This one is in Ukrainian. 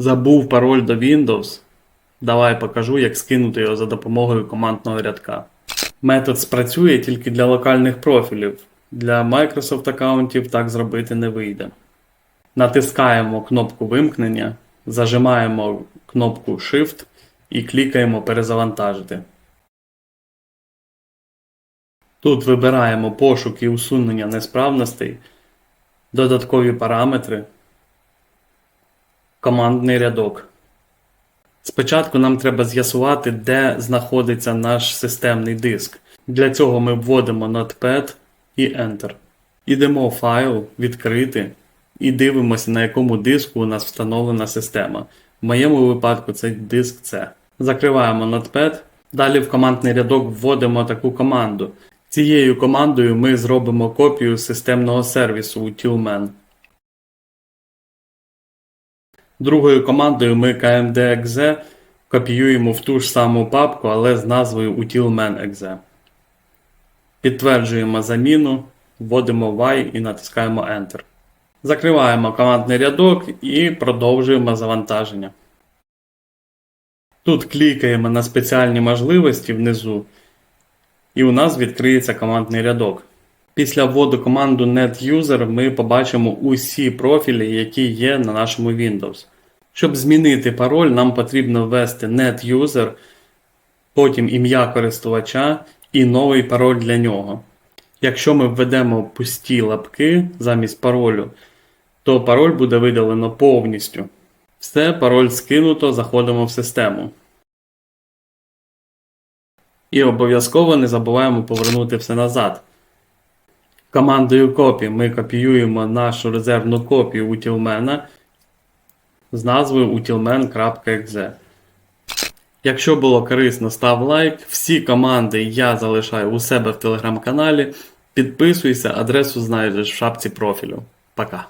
Забув пароль до Windows. Давай покажу, як скинути його за допомогою командного рядка. Метод спрацює тільки для локальних профілів. Для Microsoft аккаунтів так зробити не вийде. Натискаємо кнопку вимкнення, зажимаємо кнопку Shift і клікаємо Перезавантажити. Тут вибираємо пошук і усунення несправностей, додаткові параметри, командний рядок. Спочатку нам треба з'ясувати, де знаходиться наш системний диск. Для цього ми вводимо Notepad і Enter. Ідемо в файл, відкрити і дивимося, на якому диску у нас встановлена система. В моєму випадку це диск C. Закриваємо Notepad. Далі в командний рядок вводимо таку команду. Цією командою ми зробимо копію системного сервісу Utilman. Другою командою ми kmd.exe копіюємо в ту ж саму папку, але з назвою utilman.exe. Підтверджуємо заміну, вводимо Y і натискаємо Enter. Закриваємо командний рядок і продовжуємо завантаження. Тут клікаємо на спеціальні можливості внизу, і у нас відкриється командний рядок. Після вводу команду NetUser ми побачимо усі профілі, які є на нашому Windows. Щоб змінити пароль, нам потрібно ввести NetUser, потім ім'я користувача і новий пароль для нього. Якщо ми введемо пусті лапки замість паролю, то пароль буде видалено повністю. Все, пароль скинуто, заходимо в систему. І обов'язково не забуваємо повернути все назад. Командою копі ми копіюємо нашу резервну копію утілмена з назвою utilman.exe. Якщо було корисно, став лайк. Всі команди я залишаю у себе в телеграм-каналі. Підписуйся, адресу знайдеш в шапці профілю. Пока.